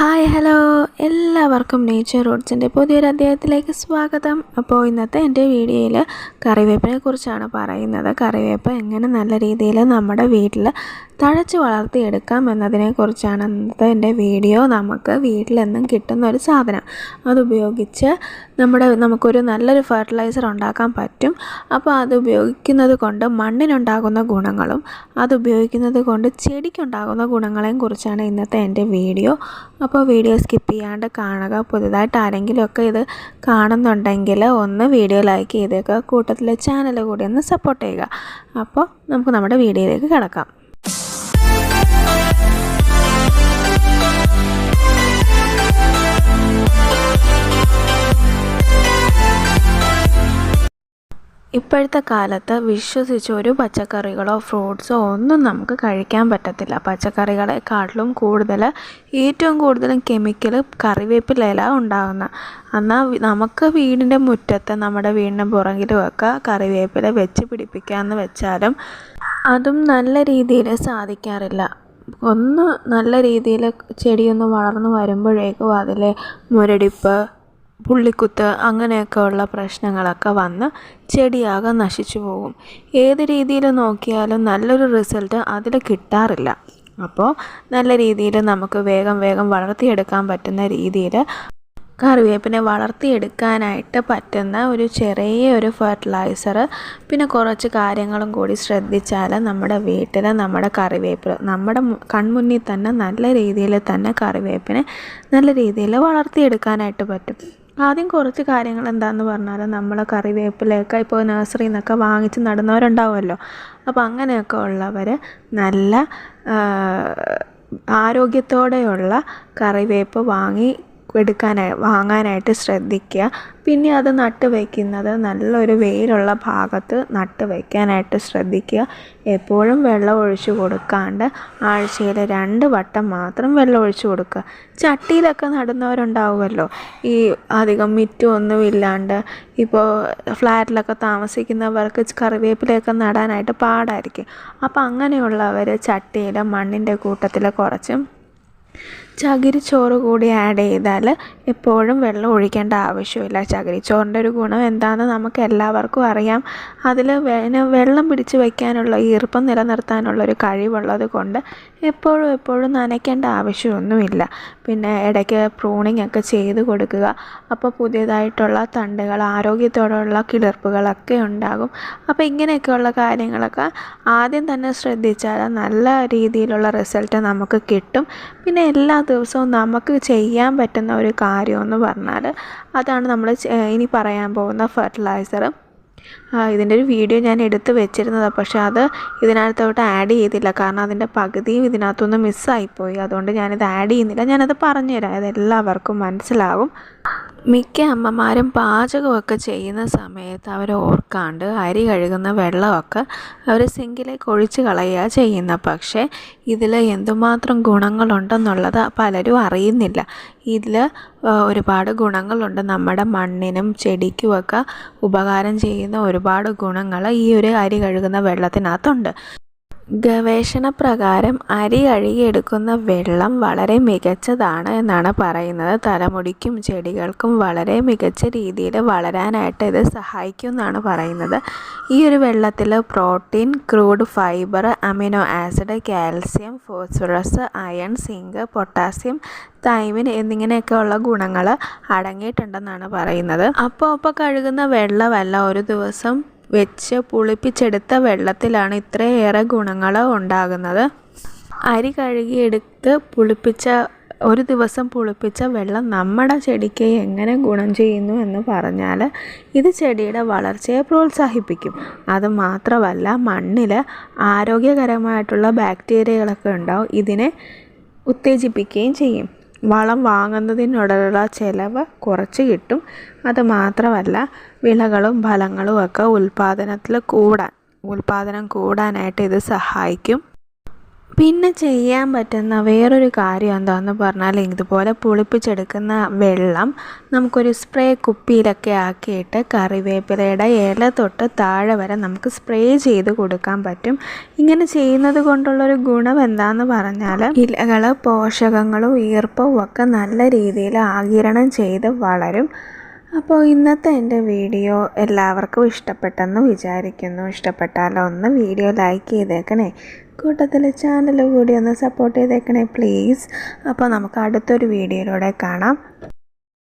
Hi hello. എല്ലാവർക്കും nature റൂട്ട്സിന്റെ പുതിയൊരു അധ്യായത്തിലേക്ക് സ്വാഗതം. അപ്പോൾ ഇന്നത്തെ എന്റെ വീഡിയോയിൽ കറിവേപ്പിനെ കുറിച്ചാണ് പറയുന്നത്. കറിവേപ്പ് എങ്ങനെ നല്ല രീതിയിൽ നമ്മുടെ വീട്ടിൽ തഴച്ച് വളർത്തിയെടുക്കാം എന്നതിനെക്കുറിച്ചാണ് ഇന്നത്തെ എന്റെ വീഡിയോ. നമുക്ക് വീട്ടിലെന്നും കിട്ടുന്ന ഒരു സാധനം. അതുപയോഗിച്ച് നമ്മുടെ നമുക്കൊരു നല്ലൊരു ഫെർട്ടിലൈസർ ഉണ്ടാക്കാൻ പറ്റും. അപ്പോൾ അത് ഉപയോഗിക്കുന്നത് കൊണ്ട് മണ്ണിനുണ്ടാകുന്ന ഗുണങ്ങളും അത് ഉപയോഗിക്കുന്നത് കൊണ്ട് ചെടിക്കുണ്ടാകുന്ന ഗുണങ്ങളെയും കുറിച്ചാണ് ഇന്നത്തെ എന്റെ വീഡിയോ. അപ്പോൾ വീഡിയോ സ്കിപ്പ് ചെയ്യാണ്ട് കാണുക. പുതുതായിട്ട് ആരെങ്കിലുമൊക്കെ ഇത് കാണുന്നുണ്ടെങ്കിൽ ഒന്ന് വീഡിയോ ലൈക്ക് ചെയ്തേക്കുക. കൂട്ടത്തിലെ ചാനൽ കൂടി ഒന്ന് സപ്പോർട്ട് ചെയ്യുക. അപ്പോൾ നമുക്ക് നമ്മുടെ വീഡിയോയിലേക്ക് കിടക്കാം. ഇപ്പോഴത്തെ കാലത്ത് വിശ്വസിച്ച് ഒരു പച്ചക്കറികളോ ഫ്രൂട്ട്സോ ഒന്നും നമുക്ക് കഴിക്കാൻ പറ്റത്തില്ല. പച്ചക്കറികളെക്കാട്ടിലും കൂടുതൽ ഏറ്റവും കൂടുതലും കെമിക്കൽ കറിവേപ്പിലയില ഉണ്ടാകുന്ന എന്നാൽ നമുക്ക് വീടിന്റെ മുറ്റത്ത് നമ്മുടെ വീടിന്റെ പുറകിലുമൊക്കെ കറിവേപ്പില വെച്ച് പിടിപ്പിക്കാമെന്ന് വെച്ചാലും അതും നല്ല രീതിയിൽ സാധിക്കാറില്ല. ഒന്ന് നല്ല രീതിയിൽ ചെടിയൊന്ന് വളർന്നു വരുമ്പോഴേക്കും അതിലെ മുരടിപ്പ് പുള്ളിക്കുത്ത് അങ്ങനെയൊക്കെ ഉള്ള പ്രശ്നങ്ങളൊക്കെ വന്ന് ചെടിയാകെ നശിച്ചു പോകും. ഏത് രീതിയിൽ നോക്കിയാലും നല്ലൊരു റിസൾട്ട് അതിൽ കിട്ടാറില്ല. അപ്പോൾ നല്ല രീതിയിൽ നമുക്ക് വേഗം വേഗം വളർത്തിയെടുക്കാൻ പറ്റുന്ന രീതിയിൽ കറിവേപ്പിനെ വളർത്തിയെടുക്കാനായിട്ട് പറ്റുന്ന ഒരു ചെറിയ ഒരു ഫെർട്ടിലൈസർ പിന്നെ കുറച്ച് കാര്യങ്ങളും കൂടി ശ്രദ്ധിച്ചാൽ നമ്മുടെ വീട്ടിൽ നമ്മുടെ കറിവേപ്പ് നമ്മുടെ കൺമുന്നിൽ തന്നെ നല്ല രീതിയിൽ തന്നെ കറിവേപ്പിനെ നല്ല രീതിയിൽ വളർത്തിയെടുക്കാനായിട്ട് പറ്റും. ആദ്യം കുറച്ച് കാര്യങ്ങൾ എന്താണെന്ന് പറഞ്ഞാൽ നമ്മൾ കറിവേപ്പിലയൊക്കെ ഇപ്പോൾ നഴ്സറിയിൽ നിന്നൊക്കെ വാങ്ങിച്ച് നടുന്നവരുണ്ടാവുമല്ലോ. അപ്പോൾ അങ്ങനെയൊക്കെ ഉള്ളവർ നല്ല ആരോഗ്യത്തോടെയുള്ള കറിവേപ്പ് വാങ്ങി എടുക്കാനായി വാങ്ങാനായിട്ട് ശ്രദ്ധിക്കുക. പിന്നെ അത് നട്ട് വയ്ക്കുന്നത് നല്ലൊരു വെയിലുള്ള ഭാഗത്ത് നട്ട് വയ്ക്കാനായിട്ട് ശ്രദ്ധിക്കുക. എപ്പോഴും വെള്ളം ഒഴിച്ചു കൊടുക്കാണ്ട് ആഴ്ചയിൽ രണ്ട് വട്ടം മാത്രം വെള്ളം ഒഴിച്ചു കൊടുക്കുക. ചട്ടിയിലൊക്കെ നടുന്നവരുണ്ടാവുമല്ലോ. ഈ അധികം മിറ്റൊന്നും ഇല്ലാണ്ട് ഇപ്പോൾ ഫ്ലാറ്റിലൊക്കെ താമസിക്കുന്നവർക്ക് കറിവേപ്പിലയൊക്കെ നടാനായിട്ട് പാടായിരിക്കും. അപ്പോൾ അങ്ങനെയുള്ളവർ ചട്ടിയിൽ മണ്ണിന്റെ കൂട്ടത്തിൽ കുറച്ചും ചകിരിച്ചോറ് കൂടി ആഡ് ചെയ്താൽ എപ്പോഴും വെള്ളം ഒഴിക്കേണ്ട ആവശ്യമില്ല. ചകിരിച്ചോറിന്റെ ഒരു ഗുണം എന്താണെന്ന് നമുക്ക് എല്ലാവർക്കും അറിയാം. അതിൽ വെള്ളം പിടിച്ച് വയ്ക്കാനുള്ള ഈർപ്പം നിലനിർത്താനുള്ള ഒരു കഴിവുള്ളത് കൊണ്ട് എപ്പോഴും എപ്പോഴും നനയ്ക്കേണ്ട ആവശ്യമൊന്നുമില്ല. പിന്നെ ഇടയ്ക്ക് പ്രൂണിംഗ് ഒക്കെ ചെയ്ത് കൊടുക്കുക. അപ്പോൾ പുതിയതായിട്ടുള്ള തണ്ടുകൾ ആരോഗ്യത്തോടുള്ള കിളിർപ്പുകളൊക്കെ ഉണ്ടാകും. അപ്പോൾ ഇങ്ങനെയൊക്കെയുള്ള കാര്യങ്ങളൊക്കെ ആദ്യം തന്നെ ശ്രദ്ധിച്ചാൽ നല്ല രീതിയിലുള്ള റിസൾട്ട് നമുക്ക് കിട്ടും. പിന്നെ എല്ലാ ദിവസവും നമുക്ക് ചെയ്യാൻ പറ്റുന്ന ഒരു കാര്യമെന്ന് പറഞ്ഞാൽ അതാണ് നമ്മൾ ഇനി പറയാൻ പോകുന്ന ഫെർട്ടിലൈസർ ഇതിന്റെ ഒരു വീഡിയോ ഞാൻ എടുത്ത് വെച്ചിരുന്നതാണ് പക്ഷേ അത് ഇതിനകത്തോട്ട് ആഡ് ചെയ്തില്ല. കാരണം അതിന്റെ പകുതിയും ഇതിനകത്തുനിന്ന് മിസ്സായിപ്പോയി അതുകൊണ്ട് ഞാനിത് ആഡ് ചെയ്യുന്നില്ല. ഞാനത് പറഞ്ഞുതരാം അത് എല്ലാവർക്കും മനസ്സിലാവും. മിക്ക അമ്മമാരും പാചകമൊക്കെ ചെയ്യുന്ന സമയത്ത് അവർ ഓർക്കാണ്ട് അരി കഴുകുന്ന വെള്ളമൊക്കെ അവർ സിങ്കിലേക്ക് ഒഴിച്ച് കളയുക ചെയ്യുന്ന. പക്ഷേ ഇതിൽ എന്തുമാത്രം ഗുണങ്ങളുണ്ടെന്നുള്ളത് പലരും അറിയുന്നില്ല. ഇതിൽ ഒരുപാട് ഗുണങ്ങളുണ്ട്. നമ്മുടെ മണ്ണിനും ചെടിക്കുമൊക്കെ ഉപകാരം ചെയ്യുന്ന ഒരുപാട് ഗുണങ്ങൾ ഈ ഒരു അരി കഴുകുന്ന വെള്ളത്തിനകത്തുണ്ട്. ഗവേഷണ പ്രകാരം അരി കഴുകിയെടുക്കുന്ന വെള്ളം വളരെ മികച്ചതാണ് എന്നാണ് പറയുന്നത്. തലമുടിക്കും ചെടികൾക്കും വളരെ മികച്ച രീതിയിൽ വളരാനായിട്ട് ഇത് സഹായിക്കും എന്നാണ് പറയുന്നത്. ഈ ഒരു വെള്ളത്തിൽ protein crude fibre amino acid calcium phosphorus iron zinc potassium thiamine എന്നിങ്ങനെയൊക്കെയുള്ള ഗുണങ്ങൾ അടങ്ങിയിട്ടുണ്ടെന്നാണ് പറയുന്നത്. അപ്പോൾ അപ്പോൾ കഴുകുന്ന വെള്ളമല്ല ഒരു ദിവസം വെച്ച് പുളിപ്പിച്ചെടുത്ത വെള്ളത്തിലാണ് ഇത്രയേറെ ഗുണങ്ങൾ ഉണ്ടാകുന്നത്. അരി കഴുകിയെടുത്ത് പുളിപ്പിച്ച ഒരു ദിവസം പുളിപ്പിച്ച വെള്ളം നമ്മുടെ ചെടിക്ക് എങ്ങനെ ഗുണം ചെയ്യുന്നു എന്ന് പറഞ്ഞാൽ ഇത് ചെടിയുടെ വളർച്ചയെ പ്രോത്സാഹിപ്പിക്കും. അത് മാത്രമല്ല മണ്ണിൽ ആരോഗ്യകരമായിട്ടുള്ള ബാക്ടീരിയകളൊക്കെ ഉണ്ടാവും. ഇതിനെ ഉത്തേജിപ്പിക്കുകയും ചെയ്യും. വളം വാങ്ങുന്നതിനോടുള്ള ചിലവ് കുറച്ച് കിട്ടും. അത് മാത്രമല്ല വിളകളും ഫലങ്ങളും ഒക്കെ ഉൽപാദനത്തിൽ കൂടാൻ ഉൽപാദനം കൂടാനായിട്ട് ഇത് സഹായിക്കും. പിന്നെ ചെയ്യാൻ പറ്റുന്ന വേറൊരു കാര്യം എന്താണെന്ന് പറഞ്ഞാൽ ഇതുപോലെ പുളിപ്പിച്ചെടുക്കുന്ന വെള്ളം നമുക്കൊരു സ്പ്രേ കുപ്പിയിലൊക്കെ ആക്കിയിട്ട് കറിവേപ്പിലയുടെ ഇല തൊട്ട് താഴെ വരെ നമുക്ക് സ്പ്രേ ചെയ്ത് കൊടുക്കാൻ പറ്റും. ഇങ്ങനെ ചെയ്യുന്നത് കൊണ്ടുള്ളൊരു ഗുണം എന്താണെന്ന് പറഞ്ഞാൽ ഇലകൾ പോഷകങ്ങളും ഈർപ്പവും ഒക്കെ നല്ല രീതിയിൽ ആകിരണം ചെയ്ത് വളരും. അപ്പോൾ ഇന്നത്തെ എന്റെ വീഡിയോ എല്ലാവർക്കും ഇഷ്ടപ്പെട്ടെന്ന് വിചാരിക്കുന്നു. ഇഷ്ടപ്പെട്ടാലോ ഒന്ന് വീഡിയോ ലൈക്ക് ചെയ്തേക്കണേ. കൂട്ടത്തിൽ ചാനൽ കൂടി ഒന്ന് സപ്പോർട്ട് ചെയ്തേക്കണേ പ്ലീസ് അപ്പോൾ നമുക്ക് അടുത്തൊരു വീഡിയോയിലൂടെ കാണാം.